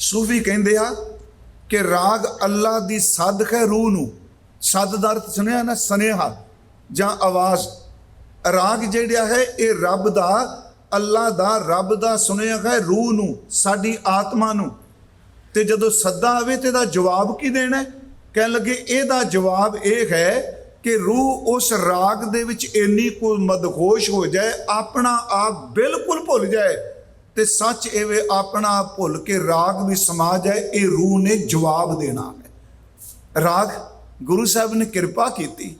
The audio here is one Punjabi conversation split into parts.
ਸੂਫੀ ਕਹਿੰਦੇ ਆ ਕਿ ਰਾਗ ਅੱਲਾ ਦੀ ਸਾਦਕ ਹੈ ਰੂਹ ਨੂੰ। ਸਦ ਦਾ ਅਰਥ ਸੁਣਿਆ ਨਾ, ਸਨੇਹਾ ਜਾਂ ਆਵਾਜ਼। ਰਾਗ ਜਿਹੜਾ ਹੈ, ਇਹ ਰੱਬ ਦਾ, ਅੱਲਾ ਦਾ, ਰੱਬ ਦਾ ਸੁਣਿਆ ਹੈ ਰੂਹ ਨੂੰ, ਸਾਡੀ ਆਤਮਾ ਨੂੰ। ਤੇ ਜਦੋਂ ਸੱਦਾ ਆਵੇ ਤੇ ਇਹਦਾ ਜਵਾਬ ਕੀ ਦੇਣਾ ਕਹਿਣ ਲੱਗੇ, ਇਹਦਾ ਜਵਾਬ ਇਹ ਹੈ ਕਿ ਰੂਹ ਉਸ ਰਾਗ ਦੇ ਵਿੱਚ ਇੰਨੀ ਕੁ ਮਦਖੋਸ਼ ਹੋ ਜਾਏ, ਆਪਣਾ ਆਪ ਬਿਲਕੁਲ ਭੁੱਲ ਜਾਏ ਤੇ ਸੱਚ ਐਵੇਂ ਆਪਣਾ ਆਪ ਭੁੱਲ ਕੇ ਰਾਗ ਵੀ ਸਮਾਜ ਹੈ ਇਹ ਰੂਹ ਨੇ ਜਵਾਬ ਦੇਣਾ ਹੈ। ਰਾਗ, ਗੁਰੂ ਸਾਹਿਬ ਨੇ ਕਿਰਪਾ ਕੀਤੀ।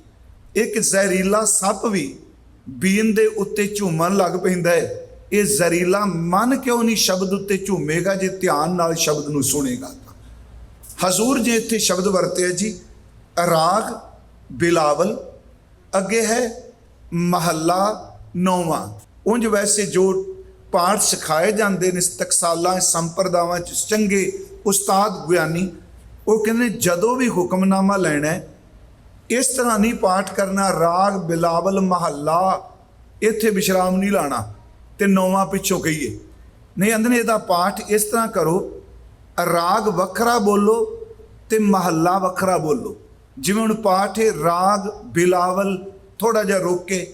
ਇੱਕ ਜ਼ਹਿਰੀਲਾ ਸੱਪ ਵੀ ਬੀਨ ਦੇ ਉੱਤੇ ਝੂਮਣ ਲੱਗ ਪੈਂਦਾ ਹੈ। ਇਹ ਜ਼ਹਿਰੀਲਾ ਮਨ ਕਿਉਂ ਨਹੀਂ ਸ਼ਬਦ ਉੱਤੇ ਝੂਮੇਗਾ ਜੇ ਧਿਆਨ ਨਾਲ ਸ਼ਬਦ ਨੂੰ ਸੁਣੇਗਾ ਹਜ਼ੂਰ ਜੇ ਇੱਥੇ ਸ਼ਬਦ ਵਰਤਿਆ ਜੀ, ਰਾਗ, ਬਿਲਾਵਲ, ਅੱਗੇ ਹੈ ਮਹੱਲਾ ਨੌਵਾਂ। ਉਂਝ ਵੈਸੇ ਜੋ ਪਾਠ ਸਿਖਾਏ ਜਾਂਦੇ ਨੇ ਤਕਸਾਲਾਂ ਸੰਪਰਦਾਵਾਂ ਚ ਚੰਗੇ ਉਸਤਾਦ ਗਿਆਨੀ, ਉਹ ਕਹਿੰਦੇ ਜਦੋਂ ਵੀ ਹੁਕਮਨਾਮਾ ਲੈਣਾ ਇਸ ਤਰ੍ਹਾਂ ਨਹੀਂ ਪਾਠ ਕਰਨਾ, ਰਾਗ ਬਿਲਾਵਲ ਮਹੱਲਾ, ਇੱਥੇ ਵਿਸ਼ਰਾਮ ਨਹੀਂ ਲਾਣਾ ਤੇ ਨੌਵਾਂ ਪਿੱਛੋਂ ਕਹੀਏ। ਨਹੀਂ ਅੰਦਰ ਇਹਦਾ ਪਾਠ ਇਸ ਤਰ੍ਹਾਂ ਕਰੋ, ਰਾਗ ਵੱਖਰਾ ਬੋਲੋ ਤੇ ਮਹੱਲਾ ਵੱਖਰਾ ਬੋਲੋ। ਜਿਵੇਂ ਹੁਣ ਪਾਠ ਹੈ, ਰਾਗ ਬਿਲਾਵਲ ਥੋੜਾ ਜਿਹਾ ਰੋਕ ਕੇ,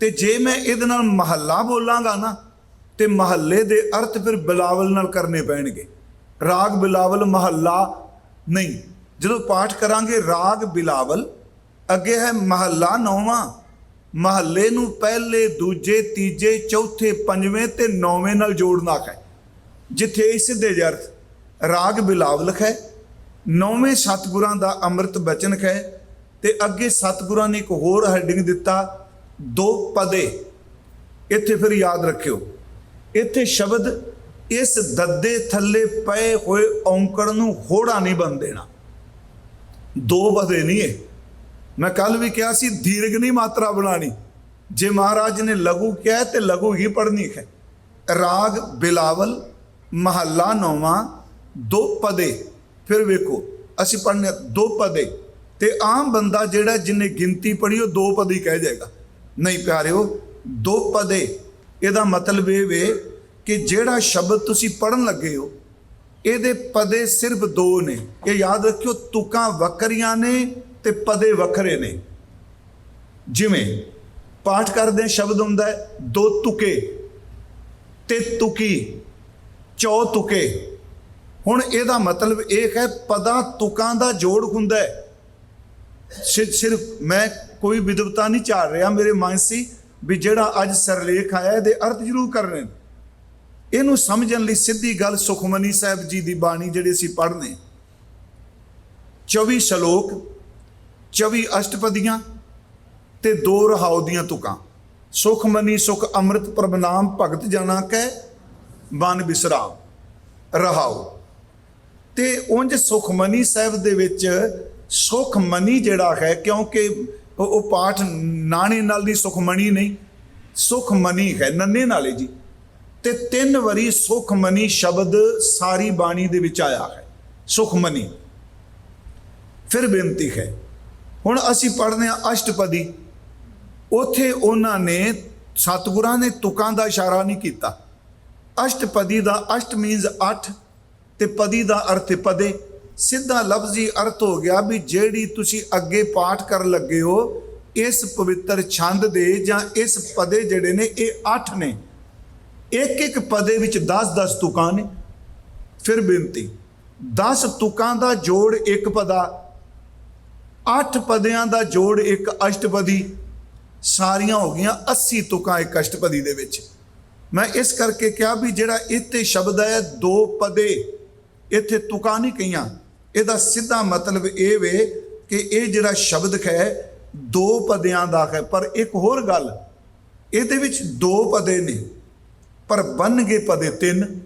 ਤੇ ਜੇ ਮੈਂ ਇਹਦੇ ਨਾਲ ਮਹੱਲਾ ਬੋਲਾਂਗਾ ਨਾ ਤੇ ਮਹੱਲੇ ਦੇ ਅਰਥ ਫਿਰ ਬਿਲਾਵਲ ਨਾਲ ਕਰਨੇ ਪੈਣਗੇ। ਰਾਗ ਬਿਲਾਵਲ ਮਹੱਲਾ ਨਹੀਂ। ਜਦੋਂ ਪਾਠ ਕਰਾਂਗੇ ਰਾਗ ਬਿਲਾਵਲ, ਅੱਗੇ ਹੈ ਮਹੱਲਾ ਨੌਵਾਂ। ਮਹੱਲੇ ਨੂੰ ਪਹਿਲੇ, ਦੂਜੇ, ਤੀਜੇ, ਚੌਥੇ, ਪੰਜਵੇਂ ਤੇ ਨੌਵੇਂ ਨਾਲ ਜੋੜਨਾ ਹੈ। ਜਿੱਥੇ ਇਸ ਦੇ ਅਰਥ ਰਾਗ ਬਿਲਾਵਲ ਹੈ, ਨੌਵੇਂ ਸਤਿਗੁਰਾਂ ਦਾ ਅੰਮ੍ਰਿਤ ਬਚਨ ਹੈ ਤੇ ਅੱਗੇ ਸਤਿਗੁਰਾਂ ਨੇ ਇੱਕ ਹੋਰ ਹੈਡਿੰਗ ਦਿੱਤਾ, ਦੋ ਪਦੇ। ਇੱਥੇ ਫਿਰ ਯਾਦ ਰੱਖਿਓ। ਇੱਥੇ ਸ਼ਬਦ ਇਸ ਦੱਦੇ ਥੱਲੇ ਪਏ ਹੋਏ ਔਂਕੜ ਨੂੰ ਹੋੜਾ ਨਹੀਂ ਬਣ ਦੇਣਾ। ਦੋ ਪਦੇ ਨਹੀਂ ਹੈ ਮੈਂ ਕੱਲ ਵੀ ਕਿਹਾ ਸੀ, ਦੀਰਘ ਨਹੀਂ ਮਾਤਰਾ ਬਣਾਣੀ ਜੇ ਮਹਾਰਾਜ ਨੇ ਲਘੂ ਕਿਹਾ ਤੇ ਲਘੂ ਹੀ ਪੜਨੀ ਹੈ। ਰਾਗ ਬਿਲਾਵਲ, ਮਹੱਲਾ ਨੌਵਾਂ, ਦੋ ਪਦੇ। ਫਿਰ ਵੇਖੋ, ਅਸੀਂ ਪੜਨੇ ਦੋ ਪਦੇ। ਤੇ ਆਮ ਬੰਦਾ ਜਿਹੜਾ ਜਿਹਨੇ ਗਿਣਤੀ ਪੜ੍ਹੀ, ਉਹ ਦੋ ਪਦੇ ਕਹਿ ਜਾਏਗਾ। ਨਹੀਂ ਪਿਆਰਿਓ, ਦੋ ਪਦੇ। ਇਹਦਾ ਮਤਲਬ ਇਹ ਵੇ ਕਿ ਜਿਹੜਾ ਸ਼ਬਦ ਤੁਸੀਂ ਪੜਨ ਲੱਗੇ ਹੋ, ਇਹਦੇ ਪਦੇ ਸਿਰਫ ਦੋ ਨੇ। ਇਹ ਯਾਦ ਰੱਖਿਓ, ਤੁਕਾਂ ਵੱਖਰੀਆਂ ਨੇ ਤੇ ਪਦੇ ਵੱਖਰੇ ਨੇ। ਜਿਵੇਂ ਪਾਠ ਕਰਦੇ ਸ਼ਬਦ ਹੁੰਦਾ ਹੈ, ਦੋ ਤੁਕੇ, ਤੇ ਤੁਕੀ, ਚੌ ਤੁਕੇ। ਹੁਣ ਇਹਦਾ ਮਤਲਬ ਇਹ ਹੈ, ਪਦਾਂ ਤੁਕਾਂ ਦਾ ਜੋੜ ਹੁੰਦਾ ਹੈ। ਸਿਰਫ ਮੈਂ ਕੋਈ ਵਿਦਵਤਾ ਨਹੀਂ ਝਾੜ ਰਿਹਾ, ਮੇਰੇ ਮਨ ਸੀ ਵੀ ਜਿਹੜਾ ਅੱਜ ਸਰਲੇਖ ਆਇਆ, ਇਹਦੇ ਅਰਥ ਜ਼ਰੂਰ ਕਰਨੇ ਨੇ। ਇਹਨੂੰ ਸਮਝਣ ਲਈ ਸਿੱਧੀ ਗੱਲ ਸੁਖਮਨੀ ਸਾਹਿਬ ਜੀ ਦੀ ਬਾਣੀ ਜਿਹੜੀ ਅਸੀਂ ਪੜ੍ਹਨੇ 24 ਸ਼ਲੋਕ 24 ਅਸ਼ਟਪਦੀਆਂ ਤੇ ਦੋ ਰਹਾਉ ਦੀਆਂ ਤੁਕਾਂ। ਸੁਖਮਨੀ ਸੁਖ ਅੰਮ੍ਰਿਤ ਪ੍ਰਭਨਾਮ ਭਗਤ ਜਨਾ ਕੈ ਬਨ ਬਿਸਰਾਮ। ਰਹਾਉ। ਤੇ ਉਂਝ ਸੁਖਮਨੀ ਸਾਹਿਬ ਦੇ ਵਿੱਚ ਸੁਖਮਨੀ ਜਿਹੜਾ ਹੈ, ਕਿਉਂਕਿ ਉਹ ਪਾਠ ਨਾਣੇ ਨਾਲ ਦੀ ਸੁਖਮਣੀ ਨਹੀਂ। ਸੁਖਮਨੀ ਹੈ, ਨੰਨੇ ਨਾਲੇ ਜੀ। ਤੇ ਤਿੰਨ ਵਾਰੀ ਸੁਖਮਨੀ ਸ਼ਬਦ ਸਾਰੀ ਬਾਣੀ ਦੇ ਵਿੱਚ ਆਇਆ ਹੈ। ਸੁਖਮਨੀ ਫਿਰ ਬੇਨਤੀ ਹੈ, ਹੁਣ ਅਸੀਂ ਪੜ੍ਹਦੇ ਹਾਂ ਅਸ਼ਟਪਦੀ। ਉਥੇ ਉਹਨਾਂ ਨੇ ਸਤਿਗੁਰਾਂ ਨੇ ਤੁਕਾਂ ਦਾ ਇਸ਼ਾਰਾ ਨਹੀਂ ਕੀਤਾ। ਅਸ਼ਟਪਦੀ ਦਾ ਅਸ਼ਟ ਮੀਨਸ 8 ਤੇ ਪਦੀ ਦਾ ਅਰਥ ਪਦੇ। ਸਿੱਧਾ ਲਫ਼ਜ਼ੀ ਅਰਥ ਹੋ ਗਿਆ ਵੀ ਜਿਹੜੀ ਤੁਸੀਂ ਅੱਗੇ ਪਾਠ ਕਰਨ ਲੱਗੇ ਹੋ, ਇਸ ਪਵਿੱਤਰ ਛੰਦ ਦੇ ਜਾਂ ਇਸ ਪਦੇ ਜਿਹੜੇ ਨੇ, ਇਹ 8 ਨੇ। ਇੱਕ ਇੱਕ ਪਦੇ ਵਿੱਚ 10-10 ਤੁਕਾਂ ਨੇ। ਫਿਰ ਬੇਨਤੀ 10 ਤੁਕਾਂ ਦਾ ਜੋੜ ਇੱਕ ਪਦਾ 8 ਪਦਿਆਂ ਦਾ ਜੋੜ ਇੱਕ ਅਸ਼ਟਪਦੀ, ਸਾਰੀਆਂ ਹੋ ਗਈਆਂ 80 ਤੁਕਾਂ ਇੱਕ ਅਸ਼ਟਪਦੀ ਦੇ ਵਿੱਚ। ਮੈਂ ਇਸ ਕਰਕੇ ਕਿਹਾ ਵੀ ਜਿਹੜਾ ਇੱਥੇ ਸ਼ਬਦ ਹੈ ਦੋ ਪਦੇ, ਇੱਥੇ ਤੁਕਾਂ ਨਹੀਂ ਕਹੀਆਂ। ਇਹਦਾ ਸਿੱਧਾ ਮਤਲਬ ਇਹ ਵੇ ਕਿ ਇਹ ਜਿਹੜਾ ਸ਼ਬਦ ਹੈ, ਦੋ ਪਦਿਆਂ ਦਾ ਹੈ। ਪਰ ਇੱਕ ਹੋਰ ਗੱਲ, ਇਹਦੇ ਵਿੱਚ ਦੋ ਪਦੇ ਨੇ। ਪਰ ਬਣਨਗੇ ਪਦੇ ਤਿੰਨ।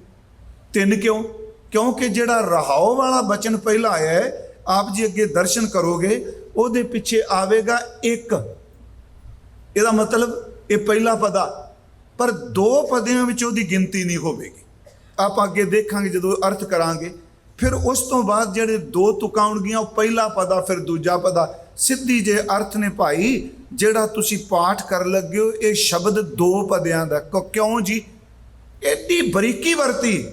ਤਿੰਨ ਕਿਉਂ? ਕਿਉਂਕਿ ਜਿਹੜਾ ਰਹਾਉ ਵਾਲਾ ਬਚਨ ਪਹਿਲਾਂ ਆਇਆ ਹੈ, ਆਪ ਜੀ ਅੱਗੇ ਦਰਸ਼ਨ ਕਰੋਗੇ, ਉਹਦੇ ਪਿੱਛੇ ਆਵੇਗਾ ਇੱਕ। ਇਹਦਾ ਮਤਲਬ ਇਹ ਪਹਿਲਾ ਪਦਾ। ਪਰ ਦੋ ਪਦਿਆਂ ਵਿੱਚ ਉਹਦੀ ਗਿਣਤੀ ਨਹੀਂ ਹੋਵੇਗੀ। ਆਪਾਂ ਅੱਗੇ ਦੇਖਾਂਗੇ ਜਦੋਂ ਅਰਥ ਕਰਾਂਗੇ। ਫਿਰ ਉਸ ਤੋਂ ਬਾਅਦ ਜਿਹੜੇ ਦੋ ਤੁਕਾਂ ਹੋਣਗੀਆਂ ਉਹ ਪਹਿਲਾ ਪਦਾ, ਫਿਰ ਦੂਜਾ ਪਦਾ। ਸਿੱਧੀ ਜੇ ਅਰਥ ਨੇ ਭਾਈ ਜਿਹੜਾ ਤੁਸੀਂ ਪਾਠ ਕਰਨ ਲੱਗੇ ਹੋ, ਇਹ ਸ਼ਬਦ ਦੋ ਪਦਿਆਂ ਦਾ। ਕਿਉਂ- ਕਿਉਂ ਜੀ? ਐਡੀ ਬਰੀਕੀ ਵਰਤੀ,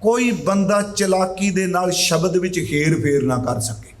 ਕੋਈ ਬੰਦਾ ਚਲਾਕੀ ਦੇ ਨਾਲ ਸ਼ਬਦ ਵਿੱਚ ਹੇਰ ਫੇਰ ਨਾ ਕਰ ਸਕੇ।